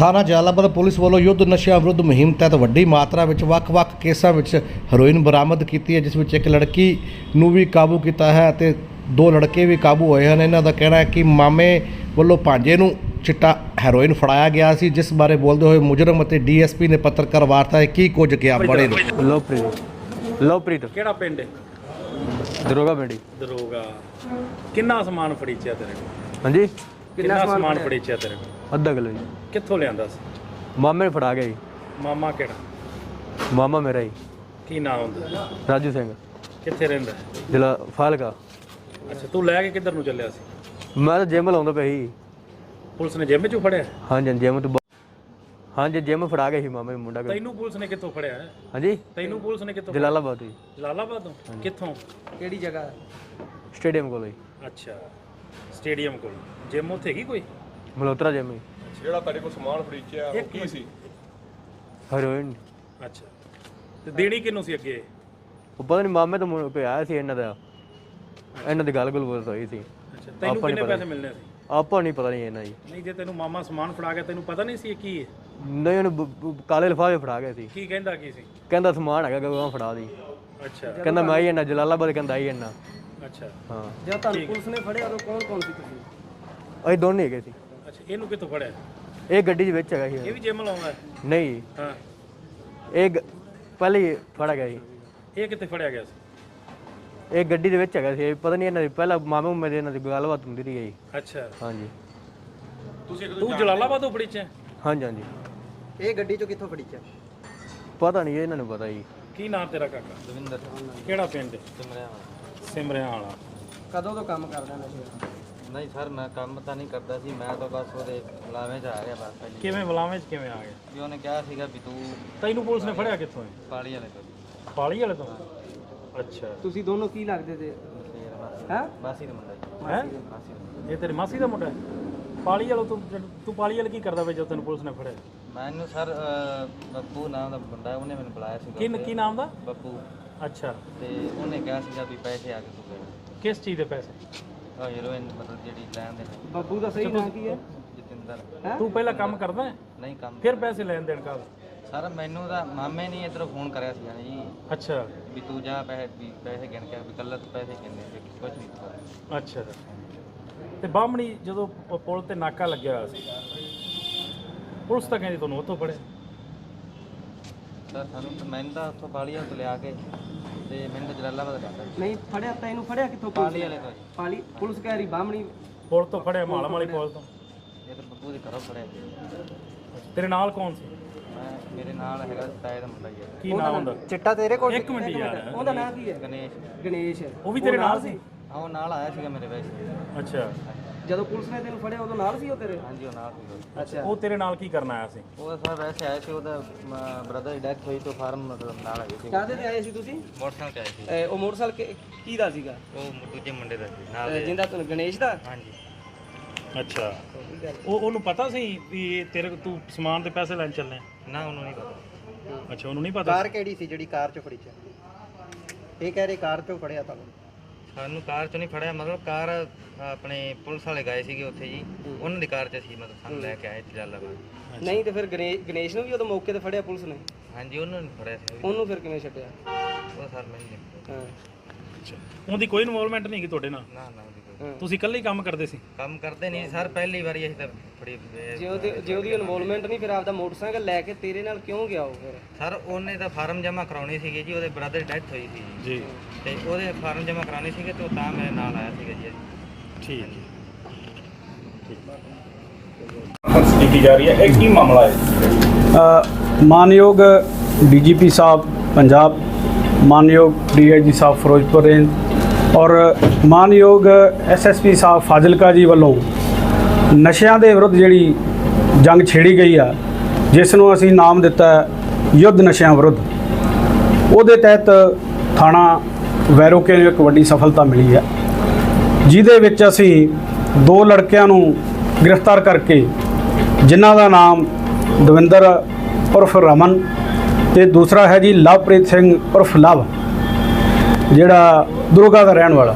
ਥਾਣਾ ਜਲਾਲਾਬਾਦ ਪੁਲਿਸ ਵੱਲੋਂ ਯੁੱਧ ਨਸ਼ਿਆਂ ਵਿਰੁੱਧ ਮੁਹਿੰਮ ਤਹਿਤ ਵੱਡੀ ਮਾਤਰਾ ਵਿੱਚ ਵੱਖ-ਵੱਖ ਕੇਸਾਂ ਵਿੱਚ ਹੈਰੋਇਨ ਬਰਾਮਦ ਕੀਤੀ ਹੈ ਜਿਸ ਵਿੱਚ ਇੱਕ ਲੜਕੀ ਨੂੰ ਵੀ ਕਾਬੂ ਕੀਤਾ ਹੈ ਅਤੇ ਦੋ ਲੜਕੇ ਵੀ ਕਾਬੂ ਹੋਏ ਹਨ। ਇਹਨਾਂ ਦਾ ਕਹਿਣਾ ਹੈ ਕਿ ਮਾਮੇ ਵੱਲੋਂ ਭਾਂਜੇ ਨੂੰ ਚਿੱਟਾ ਹੈਰੋਇਨ ਫੜਾਇਆ ਗਿਆ ਸੀ ਜਿਸ ਬਾਰੇ ਬੋਲਦੇ ਹੋਏ ਮੁਜਰਮ ਅਤੇ ਡੀਐਸਪੀ ਨੇ ਪੱਤਰਕਾਰ ਵਾਰਤਾ ਹੈ ਕੀ ਕੁਝ ਕਿਹਾ ਬੜੇ ਨੂੰ। ਲਵਪ੍ਰੀਤ ਲਵਪ੍ਰੀਤ ਕਿਹੜਾ ਪਿੰਡ ਹੈ? ਦਰੋਗਾ ਪਿੰਡੀ ਦਰੋਗਾ। ਕਿੰਨਾ ਸਮਾਨ ਫੜੀਚਿਆ ਤੇਰੇ ਕੋਲ? ਹਾਂਜੀ? ਕਿੰਨਾ ਸਮਾਨ ਫੜੀਚਿਆ ਤੇਰੇ ਕੋਲ? ਅੱਧਾ ਕਿਲੋ ਜੀ। ਕਿੱਥੋਂ ਲਿਆਂਦਾ ਸੀ? ਮਾਮੇ ਨੇ ਫੜਾ ਗਿਆ ਜੀ। ਮਾਮਾ ਕਿਹੜਾ? ਮਾਮਾ ਮੇਰਾ ਜੀ। ਕੀ ਨਾਮ ਹੁੰਦਾ? ਰਾਜੂ ਸਿੰਘ। ਕਿੱਥੇ ਰਹਿੰਦਾ? ਜ਼ਿਲ੍ਹਾ ਫਾਲਕਾ। ਅੱਛਾ ਤੂੰ ਲੈ ਕੇ ਕਿੱਧਰ ਨੂੰ ਚੱਲਿਆ ਸੀ? ਮੈਂ ਤਾਂ ਜਿਮ ਲਾਉਂਦਾ ਪਿਆ ਸੀ। ਪੁਲਿਸ ਨੇ ਜਿੰਮ ਚੋਂ ਫੜਿਆ? ਹਾਂਜੀ ਜਿਮ ਤੋਂ ਬਾ- ਹਾਂਜੀ ਜਿਮ ਫੜਾ ਗਿਆ ਸੀ ਮਾਮੇ ਮੁੰਡਾ। ਤੈਨੂੰ ਪੁਲਿਸ ਨੇ ਕਿੱਥੋਂ ਫੜਿਆ? ਹੈ? ਹਾਂਜੀ? ਤੈਨੂੰ ਪੁਲਿਸ ਨੇ ਕਿੱਥੋਂ ਜਲਾਲਾਬਾਦ ਜੀ। ਜਲਾਲਾਬਾਦ ਤੋਂ? ਕਿੱਥੋਂ? ਕਿਹੜੀ ਜਗ੍ਹਾ? ਸਟੇਡੀਅਮ ਕੋਲ ਜੀ। ਅੱਛਾ ਸਟੇਡੀਅਮ ਕੋਲ। ਜਿੰਮ ਉੱਥੇ ਹੈਗੀ ਕੋਈ? ਮਲੋਤਰਾ ਜਿਮ ਜੀ ਜਿਹੜਾ ਤੁਹਾਡੇ ਕੋਲ ਸਮਾਨ ਫੜੀਚਿਆ ਉਹ ਕੀ ਸੀ? ਹੈਰੋਇਨ। ਅੱਛਾ। ਤੇ ਦੇਣੀ ਕਿਹਨੂੰ ਸੀ ਅੱਗੇ? ਉਹ ਪਤਾ ਨਹੀਂ ਮਾਮੇ ਤੋਂ ਮੁੰ- ਕੋਈ ਆਇਆ ਸੀ ਇਹਨਾਂ ਦਾ। ਇਹਨਾਂ ਦੀ ਗੱਲ ਗੁੱਲ ਬੋਲ ਹੋਈ ਸੀ। ਅੱਛਾ ਤੈਨੂੰ ਕਿੰਨੇ ਪੈਸੇ ਮਿਲਨੇ ਸੀ? ਆਪਾਂ ਨਹੀਂ ਪਤਾ ਨਹੀਂ ਇਹਨਾਂ ਜੀ ਨਹੀਂ ਜੇ ਤੈਨੂੰ ਮਾਮਾ ਸਮਾਨ ਫੜਾ ਗਿਆ ਤੈਨੂੰ ਪਤਾ ਨਹੀਂ ਸੀ ਇਹ ਕੀ ਹੈ? ਨਹੀਂ ਉਹਨੂੰ ਬ- ਬ- ਕਾਲੇ ਲਿਫਾਫੇ ਫੜਾ ਗਿਆ ਸੀ। ਕੀ ਕਹਿੰਦਾ ਕੀ ਸੀ? ਕਹਿੰਦਾ ਸਮਾਨ ਹੈਗਾ ਗਵਾ ਫੜਾ ਦੀ। ਅੱਛਾ। ਕਹਿੰਦਾ ਮੈਂ ਆਈ ਇਹਨਾਂ ਜਲਾਲਾਬਾਦ ਕਹਿੰਦਾ ਆਈ ਇਹਨਾਂ ਅੱਛਾ। ਹਾਂ। ਜਦ ਤੁਹਾਨੂੰ ਪੁਲਿਸ ਨੇ ਫੜਿਆ ਉਦੋਂ ਕੌਣ ਕੌਣ ਸੀ ਤੁਸੀਂ? ਅਸੀਂ ਦੋਨੇ ਹੈਗੇ ਸੀ। ਅੱਛਾ ਇਹਨੂੰ ਕਿੱਥੋਂ ਫੜਿਆ? ਇਹ ਗੱਡੀ ਦੇ ਵਿੱਚ ਹੈਗਾ ਸੀ। ਇਹ ਵੀ ਜਿੰਮ ਲਾਉਂਦਾ ਹੈ? ਨਹੀਂ। ਹਾਂ। ਇਹ ਗ- ਪਹਿਲੇ ਹੀ ਫੜਾ ਗਿਆ ਸੀ। ਇਹ ਕਿੱਥੇ ਫੜਿਆ ਗਿਆ ਸੀ? ਇਹ ਗੱਡੀ ਦੇ ਵਿੱਚ ਹੈਗਾ ਸੀ। ਇਹ ਪਤਾ ਨਹੀਂ ਇਹਨਾਂ ਦੀ ਪਹਿਲਾਂ ਮਾਮੇ ਮੇਰੇ ਇਹਨਾਂ ਦੀ ਗੱਲਬਾਤ ਹੁੰਦੀ ਰਹੀ ਹੈ ਜੀ। ਅੱਛਾ। ਹਾਂਜੀ। ਤੂੰ ਜਲਾਲਾਬਾਦੋਂ ਫੜੀ ਚ ਹਾਂਜੀ ਹਾਂਜੀ। ਇਹ ਗੱਡੀ ਚੋਂ ਕਿੱਥੋਂ ਫੜੀ ਚਾ ਪਤਾ ਨਹੀਂ ਇਹਨਾਂ ਨੂੰ ਪਤਾ ਜੀ। ਕੀ ਨਾਮ ਤੇਰਾ ਕਾਕਾ? ਦਵਿੰਦਰ। ਕਿਹੜਾ ਪਿੰਡ ਸਿਮਰਿਆਂ ਵਾਲਾ। ਸਿਮਰਿਆਂ ਵਾਲਾ। ਕਦੋਂ ਤੋਂ ਕੰਮ ਕਰਦਾ ਨਸ਼ੇ ਦਾ? ਨਹੀਂ ਸਰ ਮੈਂ ਕੰਮ ਤਾਂ ਨਹੀਂ ਕਰਦਾ ਸੀ ਮੈਂ ਤਾਂ ਬਸ ਉਹਦੇ ਲਾਵੇਂ 'ਚ ਆ ਗਿਆ ਬਸ ਪਹਿਲੀ ਕਿਵੇਂ ਬੁਲਾਵੇਂ ਚ ਕਿਵੇਂ ਆ ਗਿਆ? ਵੀ ਉਹਨੇ ਕਿਹਾ ਸੀਗਾ ਵੀ ਤੂੰ ਤੈਨੂੰ ਪੁਲਿਸ ਨੇ ਫੜਿਆ ਕਿੱਥੋਂ ਹੈ ਪਾਲੀ ਵਾਲੇ ਤੋਂ ਪਾਲੀ ਵਾਲੇ ਤੋਂ? ਅੱਛਾ। ਤੁਸੀਂ ਦੋਨੋਂ ਕੀ ਲੱਗਦੇ ਤੇ? ਫੇਰ ਹੈ? ਮਾਸੀ ਦਾ ਮੁੰਡਾ ਜੀ। ਹੈ? ਦਾ। ਇਹ ਤੇਰੀ ਮਾਸੀ ਦਾ ਮੁੰਡਾ ਹੈ? ਪਾਲੀ ਵਾਲਾ ਤੂੰ ਤੂੰ ਪਾਲੀ ਵਾਲੇ ਕੀ ਕਰਦਾ ਵੇ ਜਦੋਂ ਤੈਨੂੰ ਪੁਲਿਸ ਨੇ ਫੜਿਆ? ਮੈਨੂੰ ਸਰ ਅਹ, ਬੱਬੂ ਨਾਮ ਦਾ ਮੁੰਡਾ ਉਹਨੇ ਮੈਨੂੰ ਬੁਲਾਇਆ ਸੀਗਾ ਕੀ ਕੀ ਨਾਮ ਦਾ? ਬੱਬੂ। ਅੱਛਾ। ਤੇ ਉਹਨੇ ਕਿਹਾ ਸੀਗਾ ਵੀ ਪੈਸੇ ਆ ਕੇ ਤੂੰ ਦੇ ਕਿਸ ਚੀਜ਼ ਦੇ ਪੈਸੇ? ਉਹ ਹੀਰੋਇਨ ਮਤਲਬ ਜਿਹੜੀ ਲੈਣ ਦੇ ਨੇ ਬੱਬੂ ਦਾ ਸਹੀ ਨਾਮ ਕੀ ਹੈ? ਜਤਿੰਦਰ। ਤੂੰ ਪਹਿਲਾਂ ਕੰਮ ਕਰਦਾ ਹੈ? ਨਹੀਂ ਕੰਮ ਫਿਰ ਪੈਸੇ ਲੈਣ ਦੇਣ ਕਰ ਸਰ ਮੈਨੂੰ ਤਾਂ ਮਾਮੇ ਨੇ ਇਧਰੋਂ ਫੋਨ ਕਰਿਆ ਸੀਗਾ ਜੀ। ਅੱਛਾ। ਵੀ ਤੂੰ ਜਾ ਪੈਸੇ ਵੀ ਪੈਸੇ ਗਿਣ ਕੇ ਆ, ਵੀ ਕੱਲਾ ਤੂੰ ਪੈਸੇ ਗਿਣਨੇ ਕੁਝ ਨਹੀਂ ਪਤਾ। ਅੱਛਾ। ਤੇ ਬਾਹਮਣੀ ਜਦੋਂ ਪ- ਪੁਲ ਤੇ ਨਾਕਾ ਲੱਗਿਆ ਹੋਇਆ ਸੀ ਪੁਲਿਸ ਤਾਂ ਕਹਿੰਦੀ ਤੁਹਾਨੂੰ ਉੱਥੋਂ ਫੜਿਆ। ਸਰ ਸਾਨੂੰ ਤਾਂ ਮੈਨੂੰ ਤਾਂ ਉੱਥੋਂ ਪਾਲੀਆਂ ਤੋਂ ਲਿਆ ਕੇ। ਤੇ ਮੈਨੂੰ ਤਾਂ ਜਲਾਲਾਬਾਦ ਲਿਆਂਦਾ ਨਹੀਂ ਫੜਿਆ ਤੈਨੂੰ ਫੜਿਆ ਕਿੱਥੋਂ ਪੁਲਿਸ ਪਾਲੀ ਨੇ? ਵਾਲੇ ਤੋਂ। ਜੀ ਪਾਲੀ ਪੁਲਿਸ ਕਹਿ ਰਹੀ ਬਾਹਮਣੀ। ਪੁਲ ਤੋਂ ਫੜਿਆ ਮਾਲਮ ਵਾਲੀ ਪੁਲ ਤੋਂ। ਇਹ ਤਾਂ ਬੱਬੂ ਦੇ ਘਰੋਂ ਫੜਿਆ ਤੇਰੇ ਨਾਲ ਕੌਣ ਸੀ? ਮੈਂ ਮੇਰੇ ਨਾਲ ਹੈਗਾ ਤਾਏ ਦਾ ਮੁੰਡਾ ਹੈ ਕੀ ਨਾਮ ਹੁੰਦਾ ਚਿੱਟਾ ਤੇਰੇ ਕੋਲ ਇੱਕ ਮਿੰਟ ਯਾਰ। ਉਹਦਾ ਨਾਮ ਕੀ ਹੈ? ਗਣੇਸ਼। ਗਣੇਸ਼। ਉਹ ਵੀ ਤੇਰੇ ਨਾਲ ਸੀ? ਆ ਉਹ ਨਾਲ ਆਇਆ ਸੀਗਾ ਮੇਰੇ ਵੈਸੇ ਅੱਛਾ। ਜਦੋਂ ਪੁਲਿਸ ਨੇ ਤੈਨੂੰ ਫੜਿਆ ਉਦੋਂ ਨਾਲ ਸੀ ਉਹ ਤੇਰੇ? ਹਾਂਜੀ ਉਹ ਨਾਲ ਸੀਗਾ ਅੱਛਾ। ਉਹ ਤੇਰੇ ਨਾਲ ਕੀ ਕਰਨ ਆਇਆ ਸੀ? ਉਹ ਸਰ ਵੈਸੇ ਆਇਆ ਸੀ ਉਹਦਾ ਬ੍ਰਦਰ ਦੀ ਡੈਥ ਹੋਈ ਤੋਂ ਫਾਰਮ ਮਤਲਬ ਨਾਲ ਆਏ ਸੀ। ਕਾਹਦੇ ਤੇ ਆਏ ਸੀ ਤੁਸੀਂ? ਮੋਟਰਸਾਈਕਲ ਤੇ ਆਏ ਸੀ। ਇਹ ਉਹ ਮੋਟਰਸਾਈਕਲ ਕਿ- ਕੀ ਦਾ ਸੀਗਾ? ਉਹ ਦੂਜੇ ਮੁੰਡੇ ਦਾ ਸੀ ਨਾਲ ਇਹ ਜਿੰਦਾ ਤੂੰ ਗਣੇਸ਼ ਦਾ? ਹਾਂਜੀ। ਅੱਛਾ। ਉਹ ਉਹਨੂੰ ਪਤਾ ਸੀ ਵੀ ਇਹ ਤੇਰੇ ਤੂੰ ਸਮਾਨ ਦੇ ਪੈਸੇ ਲੈਣ ਚੱਲੇ? ਨਾ ਉਹਨੂੰ ਨਹੀਂ ਪਤਾ। ਅੱਛਾ ਉਹਨੂੰ ਨਹੀਂ ਪਤਾ? ਕਾਰ ਕਿਹੜੀ ਸੀ ਜਿਹੜੀ ਕਾਰ ਚੋਂ ਫੜੀ ਚ ਇਹ ਕਹਿ ਰਹੇ ਕਾਰ ਚੋਂ ਫੜਿਆ ਤੁਹਾਨੂੰ ਸਾਨੂੰ ਕਾਰ ਚ ਨਹੀਂ ਫੜਿਆ ਮਤਲਬ ਕਾਰ ਆਪਣੇ ਪੁਲਿਸ ਵਾਲੇ ਗਏ ਸੀਗੇ ਉੱਥੇ ਜੀ। ਉਹਨਾਂ ਦੀ ਕਾਰ ਚ ਸੀ ਮਤਲਬ ਸਾਨੂੰ ਲੈ ਕੇ ਆਏ ਜਲਾਲਾਬਾਦ। ਨਹੀਂ ਤੇ ਫਿਰ ਗਣੇ- ਗਣੇਸ਼ ਨੂੰ ਵੀ ਉਦੋਂ ਮੌਕੇ ਤੇ ਫੜਿਆ ਪੁਲਿਸ ਨੇ? ਹਾਂਜੀ ਉਹਨਾਂ ਨੇ ਫੜਿਆ ਸੀ। ਉਹਨੂੰ ਫਿਰ ਕਿਵੇਂ ਛੱਡਿਆ? ਉਹ ਸਰ ਮੈਨੂੰ ਨਹੀਂ ਪਤਾ। ਹਾਂ। ਉਹਦੀ ਕੋਈ ਇਨਵੋਲਵਮੈਂਟ ਨਹੀਂ ਕਿ ਤੁਹਾਡੇ ਨਾਲ? ਨਾ ਨਾ ਉਹਦੀ ਕੋਈ। ਤੁਸੀਂ ਇਕੱਲੇ ਹੀ ਕੰਮ ਕਰਦੇ ਸੀ? ਕੰਮ ਕਰਦੇ ਨਹੀਂ ਸਰ ਪਹਿਲੀ ਵਾਰੀ ਅਸੀਂ ਤਾਂ ਫੜੀ ਜੇ ਉਹਦੀ ਜੇ ਉਹਦੀ ਇਨਵੋਲਵਮੈਂਟ ਨਹੀਂ ਫਿਰ ਆਪਦਾ ਮੋਟਰਸਾਈਕਲ ਲੈ ਕੇ ਤੇਰੇ ਨਾਲ ਕਿਉਂ ਗਿਆ ਉਹ ਫਿਰ? ਸਰ ਉਹਨੇ ਤਾਂ ਫਾਰਮ ਜਮ੍ਹਾਂ ਕਰਾਉਣੀ ਸੀਗੀ ਜੀ ਉਹਦੇ ਬ੍ਰਦਰ ਦੀ ਡੈਥ ਹੋਈ ਸੀ ਜੀ। ਜੀ। ਤੇ ਉਹਦੇ ਫਾਰਮ ਜਮ੍ਹਾਂ ਕਰਾਉਣੇ ਸੀਗੇ ਤੇ ਉਹ ਤਾਂ ਮੇਰੇ ਨਾਲ ਆਇਆ ਸੀਗਾ ਜੀ। ਠੀਕ ਹੈ। ਕੀਤੀ ਜਾ ਰਹੀ ਹੈ ਇਹ ਕੀ ਮਾਮਲਾ ਹੈ? ਮਾਨਯੋਗ ਡੀਜੀਪੀ ਸਾਹਿਬ ਪੰਜਾਬ ਮਾਨਯੋਗ ਡੀਆਈਜੀ ਸਾਹਿਬ ਫਿਰੋਜ਼ਪੁਰ ਰੇਂਜ ਔਰ ਮਾਨਯੋਗ ਐਸਐਸਪੀ ਸਾਹਿਬ ਫਾਜ਼ਿਲਕਾ ਜੀ ਵੱਲੋਂ ਨਸ਼ਿਆਂ ਦੇ ਵਿਰੁੱਧ ਜਿਹੜੀ ਜੰਗ ਛੇੜੀ ਗਈ ਆ, ਜਿਸ ਨੂੰ ਅਸੀਂ ਨਾਮ ਦਿੱਤਾ ਯੁੱਧ ਨਸ਼ਿਆਂ ਵਿਰੁੱਧ। ਉਹਦੇ ਤਹਿਤ ਥਾਣਾ ਵੈਰੋਕੇ ਨੂੰ ਇੱਕ ਵੱਡੀ ਸਫਲਤਾ ਮਿਲੀ ਹੈ, ਜਿਹਦੇ ਵਿੱਚ ਅਸੀਂ ਦੋ ਲੜਕਿਆਂ ਨੂੰ ਗ੍ਰਿਫਤਾਰ ਕਰਕੇ ਜਿਨ੍ਹਾਂ ਦਾ ਨਾਮ ਦਵਿੰਦਰ ਉਰਫ ਰਮਨ ਤੇ ਦੂਸਰਾ ਹੈ ਜੀ ਲਵਪ੍ਰੀਤ ਸਿੰਘ ਉਰਫ ਲਵ, ਜਿਹੜਾ ਦੁਰਗਾ ਦਾ ਰਹਿਣ ਵਾਲਾ।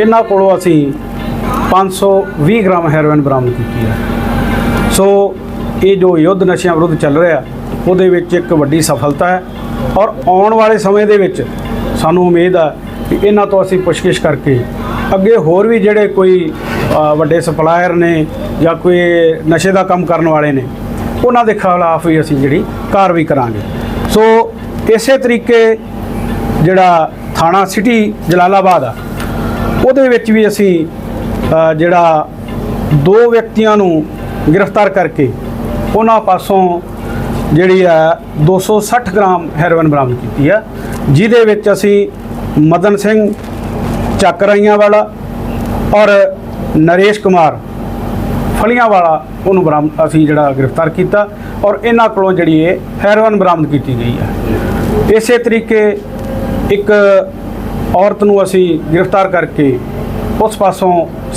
ਇਹਨਾਂ ਕੋਲੋਂ ਅਸੀਂ 520 ਗ੍ਰਾਮ ਹੈਰੋਇਨ ਬਰਾਮਦ ਕੀਤੀ ਹੈ। ਸੋ ਇਹ ਜੋ ਯੁੱਧ ਨਸ਼ਿਆਂ ਵਿਰੁੱਧ ਚੱਲ ਰਿਹਾ ਉਹਦੇ ਵਿੱਚ ਇੱਕ ਵੱਡੀ ਸਫਲਤਾ ਹੈ ਔਰ ਆਉਣ ਵਾਲੇ ਸਮੇਂ ਦੇ ਵਿੱਚ ਸਾਨੂੰ ਉਮੀਦ ਆ ਕਿ ਇਹਨਾਂ ਤੋਂ ਅਸੀਂ ਪੁੱਛਗਿੱਛ ਕਰਕੇ ਅੱਗੇ ਹੋਰ ਵੀ ਜਿਹੜੇ ਕੋਈ ਵੱਡੇ ਸਪਲਾਇਰ ਨੇ ਜਾਂ ਕੋਈ ਨਸ਼ੇ ਦਾ ਕੰਮ ਕਰਨ ਵਾਲੇ ਨੇ, ਉਹਨਾਂ ਦੇ ਖਿਲਾਫ ਵੀ ਅਸੀਂ ਜਿਹੜੀ ਕਾਰਵਾਈ ਕਰਾਂਗੇ। ਸੋ ਇਸੇ ਤਰੀਕੇ ਜਿਹੜਾ ਥਾਣਾ ਸਿਟੀ ਜਲਾਲਾਬਾਦ ਆ, ਉਹਦੇ ਵਿੱਚ ਵੀ ਅਸੀਂ ਜਿਹੜਾ ਦੋ ਵਿਅਕਤੀਆਂ ਨੂੰ ਗ੍ਰਿਫਤਾਰ ਕਰਕੇ ਉਹਨਾਂ ਪਾਸੋਂ ਜਿਹੜੀ ਆ 260 ਗ੍ਰਾਮ ਹੈਰੋਇਨ ਬਰਾਮਦ ਕੀਤੀ ਆ, ਜਿਹਦੇ ਵਿੱਚ ਅਸੀਂ ਮਦਨ ਸਿੰਘ ਚੱਕਰਾਈਆਂ ਵਾਲਾ ਔਰ ਨਰੇਸ਼ ਕੁਮਾਰ ਫਲੀਆਂ ਵਾਲਾ ਉਹਨੂੰ ਬਰਾਮਦ ਅਸੀਂ ਜਿਹੜਾ ਗ੍ਰਿਫਤਾਰ ਕੀਤਾ। ਔਰ ਇਹਨਾਂ ਕੋਲੋਂ ਜਿਹੜੀ ਇਹ ਹੈਰੋਇਨ ਬਰਾਮਦ ਕੀਤੀ ਗਈ ਹੈ। ਇਸੇ ਤਰੀਕੇ ਇੱਕ ਔਰਤ ਨੂੰ ਅਸੀਂ ਗ੍ਰਿਫਤਾਰ ਕਰਕੇ ਉਸ ਪਾਸੋਂ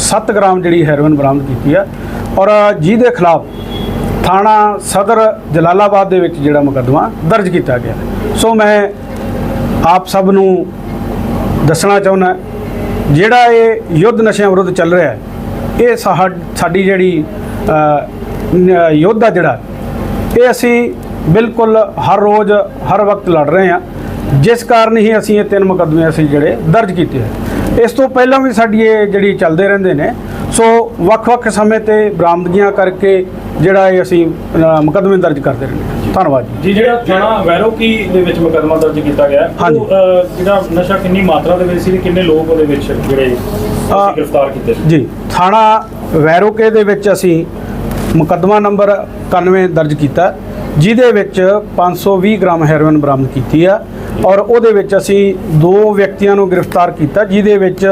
7 ਗ੍ਰਾਮ ਜਿਹੜੀ ਹੈਰੋਇਨ ਬਰਾਮਦ ਕੀਤੀ ਹੈ ਔਰ ਜਿਹਦੇ ਖਿਲਾਫ ਥਾਣਾ ਸਦਰ ਜਲਾਲਾਬਾਦ ਦੇ ਵਿੱਚ ਜਿਹੜਾ ਮੁਕੱਦਮਾ ਦਰਜ ਕੀਤਾ ਗਿਆ ਸੋ ਮੈਂ ਆਪ ਸਭ ਨੂੰ ਦੱਸਣਾ ਚਾਹੁੰਦਾ ਜਿਹੜਾ ਇਹ ਯੁੱਧ ਨਸ਼ਿਆਂ ਵਿਰੁੱਧ ਚੱਲ ਰਿਹਾ ਹੈ ਇਹ ਸਾਡੀ ਜਿਹੜੀ ਅ, ਯੁੱਧ ਆ ਜਿਹੜਾ ਇਹ ਅਸੀਂ ਬਿਲਕੁਲ ਹਰ ਰੋਜ਼ ਹਰ ਵਕਤ ਲੜ ਰਹੇ ਹਾਂ। ਜਿਸ ਕਾਰਨ ਹੀ ਅਸੀਂ ਇਹ ਤਿੰਨ ਮੁਕੱਦਮੇ ਅਸੀਂ ਜਿਹੜੇ ਦਰਜ ਕੀਤੇ ਹੈ ਇਸ ਤੋਂ ਪਹਿਲਾਂ ਵੀ ਸਾਡੀ ਇਹ ਜਿਹੜੀ ਚੱਲਦੇ ਰਹਿੰਦੇ ਨੇ। ਸੋ ਵੱਖ-ਵੱਖ ਸਮੇਂ ਤੇ ਬਰਾਮਦਗੀਆਂ ਕਰਕੇ ਜਿਹੜਾ ਇਹ ਅਸੀਂ ਮੁਕੱਦਮੇ ਦਰਜ ਕਰਦੇ ਰਹਿੰਦੇ ਧੰਨਵਾਦ ਜੀ। ਜੀ ਜਿਹੜਾ ਥਾਣਾ ਵੈਰੋਕੀ ਦੇ ਵਿੱਚ ਮੁਕੱਦਮਾ ਦਰਜ ਕੀਤਾ ਗਿਆ। ਉਹ ਜਿਹੜਾ ਨਸ਼ਾ ਕਿੰਨੀ ਮਾਤਰਾ ਦੇ ਵਿੱਚ ਸੀ ਤੇ ਕਿੰਨੇ ਲੋਕ ਉਹਦੇ ਵਿੱਚ ਜਿਹੜੇ ਗ੍ਰਿਫਤਾਰ ਕੀਤੇ ਜੀ ਥਾਣਾ ਵੈਰੋਕੇ ਦੇ ਵਿੱਚ ਅਸੀਂ ਮੁਕੱਦਮਾ ਨੰਬਰ 91 ਦਰਜ ਕੀਤਾ। ਜਿਹਦੇ ਵਿੱਚ 520 ਗ੍ਰਾਮ ਹੈਰੋਇਨ ਬਰਾਮਦ ਕੀਤੀ ਆ ਔਰ ਉਹਦੇ ਵਿੱਚ ਅਸੀਂ ਦੋ ਵਿਅਕਤੀਆਂ ਨੂੰ ਗ੍ਰਿਫਤਾਰ ਕੀਤਾ, ਜਿਹਦੇ ਵਿੱਚ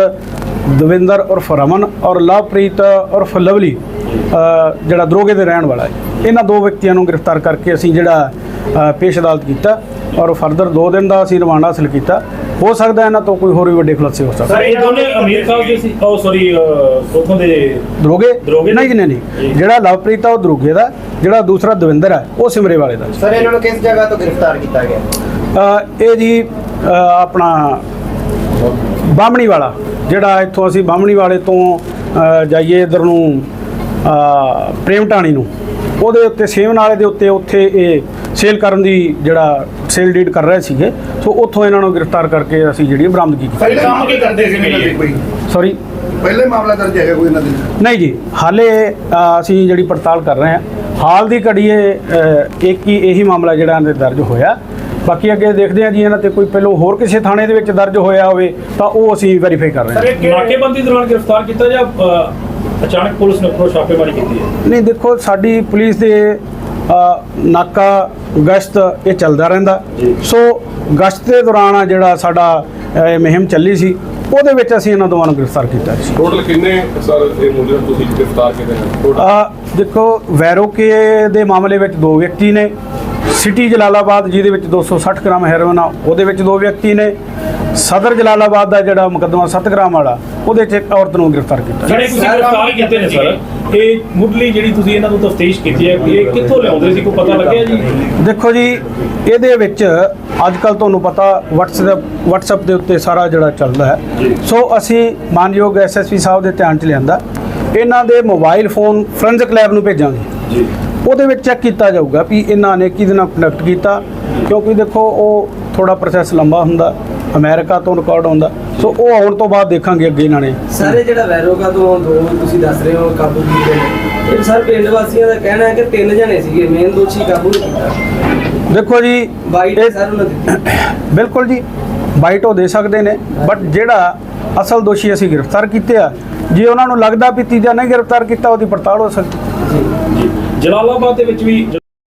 ਦਵਿੰਦਰ ਉਰਫ ਰਮਨ ਔਰ ਲਵਪ੍ਰੀਤ ਉਰਫ ਲਵਲੀ ਜਿਹੜਾ ਦਰੋਗੇ ਦੇ ਰਹਿਣ ਵਾਲਾ ਹੈ। ਇਹਨਾਂ ਦੋ ਵਿਅਕਤੀਆਂ ਨੂੰ ਗ੍ਰਿਫਤਾਰ ਕਰਕੇ ਅਸੀਂ ਜਿਹੜਾ ਪੇਸ਼ ਅਦਾਲਤ ਕੀਤਾ ਔਰ ਫਰਦਰ 2 ਦਿਨ ਦਾ ਅਸੀਂ ਰਿਮਾਂਡ ਹਾਸਲ ਕੀਤਾ। ਹੋ ਸਕਦਾ ਇਹਨਾਂ ਤੋਂ ਕੋਈ ਹੋਰ ਵੀ ਵੱਡੇ ਖੁਲਾਸੇ ਹੋ ਸਕਦੇ। ਸਰ ਇਹ ਦੋਨੇ ਅਮੀਰ ਖਾਨ ਦੇ ਸੀ? ਉਹ ਸੌਰੀ ਉਥੋਂ ਦੇ ਦਰੋਗੇ? ਦਰੋਗੇ ਨਹੀਂ ਜੀ, ਨਹੀਂ ਨਹੀਂ। ਜਿਹੜਾ ਲਵਪ੍ਰੀਤ ਆ ਉਹ ਦਰੋਗੇ ਦਾ। ਜਿਹੜਾ ਦੂਸਰਾ ਦਵਿੰਦਰ ਹੈ ਉਹ ਸਿਮਰੇ ਵਾਲੇ ਦਾ। ਸਰ ਇਹਨਾਂ ਨੂੰ ਕਿਸ ਜਗ੍ਹਾ ਤੋਂ ਗ੍ਰਿਫਤਾਰ ਕੀਤਾ ਗਿਆ? ਅ, ਇਹ ਜੀ ਆਪਣਾ ਬਾਹਮਣੀ ਵਾਲਾ ਜਿਹੜਾ ਇੱਥੋਂ ਅਸੀਂ ਬਾਹਮਣੀ ਵਾਲੇ ਤੋਂ ਜਾਈਏ ਇਧਰ ਨੂੰ ਪ੍ਰੇਮ ਟਾਣੀ ਨੂੰ। ਉਹਦੇ ਉੱਤੇ ਸੇਵ ਨਾਲੇ ਦੇ ਉੱਤੇ ਉੱਥੇ ਇਹ ਸੇਲ ਕਰਨ ਦੀ ਜਿਹੜਾ ਸੇਲ ਡੀਡ ਕਰ ਰਹੇ ਸੀਗੇ ਸੋ ਉੱਥੋਂ ਇਹਨਾਂ ਨੂੰ ਗ੍ਰਿਫਤਾਰ ਕਰਕੇ ਅਸੀਂ ਜਿਹੜੀ ਬਰਾਮਦਗੀ ਕੀਤੀ। ਇਹ ਕੰਮ ਕੀ ਕਰਦੇ ਸੀ ਮੇਰੇ ਕੋਈ? ਸੌਰੀ ਪਹਿਲੇ ਮਾਮਲਾ ਦਰਜ ਹੈਗਾ ਕੋਈ ਇਹਨਾਂ ਦੇ? ਨਹੀਂ ਜੀ ਹਾਲੇ ਅਸੀਂ ਜਿਹੜੀ ਪੜਤਾਲ ਕਰ ਰਹੇ ਹਾਂ। ਹਾਲ ਦੀ ਘੜੀ ਇਹ ਇੱਕ ਹੀ ਇਹੀ ਮਾਮਲਾ ਜਿਹੜਾ ਇਹਨਾਂ ਦੇ ਦਰਜ ਹੋਇਆ। ਬਾਕੀ ਅੱਗੇ ਦੇਖਦੇ ਹਾਂ ਜੀ ਇਹਨਾਂ ਤੇ ਕੋਈ ਪਹਿਲੋਂ ਹੋਰ ਕਿਸੇ ਥਾਣੇ ਦੇ ਵਿੱਚ ਦਰਜ ਹੋਇਆ ਹੋਵੇ ਤਾਂ ਉਹ ਅਸੀਂ ਵੈਰੀਫਾਈ ਕਰ ਰਹੇ ਹਾਂ। ਨਾਕੇਬੰਦੀ ਦੌਰਾਨ ਗ੍ਰਿਫਤਾਰ ਕੀਤਾ ਜਾਂ ਅਚਾਨਕ ਪੁਲਿਸ ਨੇ ਉੱਪਰੋਂ ਛਾਪੇਮਾਰੀ ਕੀਤੀ ਹੈ? ਨਹੀਂ ਦੇਖੋ ਸਾਡੀ ਪੁਲਿਸ ਦੇ ਨਾਕਾ ਗਸ਼ਤ ਇਹ ਚੱਲਦਾ ਰਹਿੰਦਾ। ਸੋ ਗਸ਼ਤ ਦੇ ਦੌਰਾਨ ਆ ਜਿਹੜਾ ਸਾਡਾ ਇਹ ਮੁਹਿੰਮ ਚੱਲੀ ਸੀ ਉਹਦੇ ਵਿੱਚ ਅਸੀਂ ਇਹਨਾਂ ਦੋਵਾਂ ਨੂੰ ਗ੍ਰਿਫਤਾਰ ਕੀਤਾ ਸੀ ਟੋਟਲ ਕਿੰਨੇ ਸਰ ਇਹ ਮੁਲਜ਼ਮ ਤੁਸੀਂ ਗ੍ਰਿਫਤਾਰ ਕੀਤੇ ਹਨ ਟੋਟਲ ਅ, ਦੇਖੋ ਵੈਰੋਕੇ ਦੇ ਮਾਮਲੇ ਵਿੱਚ ਦੋ ਵਿਅਕਤੀ ਨੇ ਸਿਟੀ ਜਲਾਲਾਬਾਦ ਜਿਹਦੇ ਵਿੱਚ 260 ਗ੍ਰਾਮ ਹੈਰੋਇਨ ਆ ਉਹਦੇ ਵਿੱਚ ਦੋ ਵਿਅਕਤੀ ਨੇ ਸਦਰ ਜਲਾਲਾਬਾਦ ਦਾ ਜਿਹੜਾ ਮੁਕੱਦਮਾ 7 ਗ੍ਰਾਮ ਵਾਲਾ ਉਹਦੇ 'ਚ ਇੱਕ ਔਰਤ ਨੂੰ ਗ੍ਰਿਫਤਾਰ ਕੀਤਾ। ਜਿਹੜੇ ਤੁਸੀਂ ਗ੍ਰਿਫਤਾਰ ਕੀਤੇ ਨੇ ਸਰ ਇਹ ਮੁੱਢਲੀ ਜਿਹੜੀ ਤੁਸੀਂ ਇਹਨਾਂ ਨੂੰ ਤਫਤੀਸ਼ ਕੀਤੀ ਹੈ ਕਿ ਇਹ ਕਿੱਥੋਂ ਲਿਆਉਂਦੇ ਸੀ? ਕੋਈ ਪਤਾ ਲੱਗਿਆ ਜੀ? ਦੇਖੋ ਜੀ ਇਹਦੇ ਵਿੱਚ ਅੱਜ ਕੱਲ ਤੁਹਾਨੂੰ ਪਤਾ WhatsApp WhatsApp ਦੇ ਉੱਤੇ ਸਾਰਾ ਜਿਹੜਾ ਚੱਲਦਾ ਹੈ। ਸੋ ਅਸੀਂ ਮਾਨਯੋਗ ਐਸਐਸਪੀ ਸਾਹਿਬ ਦੇ ਧਿਆਨ 'ਚ ਲਿਆਂਦਾ। ਇਹਨਾਂ ਦੇ ਮੋਬਾਈਲ ਫੋਨ ਫੋਰੈਂਸਿਕ ਲੈਬ ਨੂੰ ਭੇਜਾਂਗੇ। ਜੀ। ਉਹਦੇ ਵਿੱਚ ਚੈੱਕ ਕੀਤਾ ਜਾਊਗਾ ਵੀ ਇਹਨਾਂ ਨੇ ਕਿਹਦੇ ਨਾਲ ਕਨੈਕਟ ਕੀਤਾ। ਕਿਉਂਕਿ ਦੇਖੋ ਉਹ ਥੋੜਾ ਪ੍ਰੋਸੈਸ ਲੰਬਾ ਹੁੰਦਾ। ਅਮਰੀਕਾ ਤੋਂ ਰਿਕਾਰਡ ਹੁੰਦਾ ਸੋ ਉਹ ਆਉਣ ਤੋਂ ਬਾਅਦ ਦੇਖਾਂਗੇ ਅੱਗੇ ਇਹਨਾਂ ਨੇ। ਸਾਰੇ ਜਿਹੜਾ ਵੈਰੋਗਾ ਤੋਂ ਦੋ ਤੁਸੀਂ ਦੱਸ ਰਹੇ ਹੋ ਕਾਬੂ ਕੀਤੇ ਨੇ ਇਹ ਸਰ ਪਿੰਡ ਵਾਸੀਆਂ ਦਾ ਕਹਿਣਾ ਹੈ ਕਿ ਤਿੰਨ ਜਣੇ ਸੀਗੇ ਮੇਨ ਦੋਸ਼ੀ ਕਾਬੂ ਕੀਤਾ। ਦੇਖੋ ਜੀ ਬਾਈਟ ਸਰ ਬਿਲਕੁਲ ਜੀ ਬਾਈਟ ਉਹ ਦੇ ਸਕਦੇ ਨੇ ਬਟ ਜਿਹੜਾ ਅਸਲ ਦੋਸ਼ੀ ਅਸੀਂ ਗ੍ਰਿਫਤਾਰ ਕੀਤੇ ਆ ਜੇ ਉਹਨਾਂ ਨੂੰ ਲੱਗਦਾ ਵੀ ਤੀਜਾ ਨਹੀਂ ਗ੍ਰਿਫਤਾਰ ਕੀਤਾ ਉਹਦੀ ਪੜਤਾਲ ਹੋ ਸਕਦੀ। ਜੀ। ਜਲਾਲਾਬਾਦ ਦੇ ਵਿੱਚ ਵੀ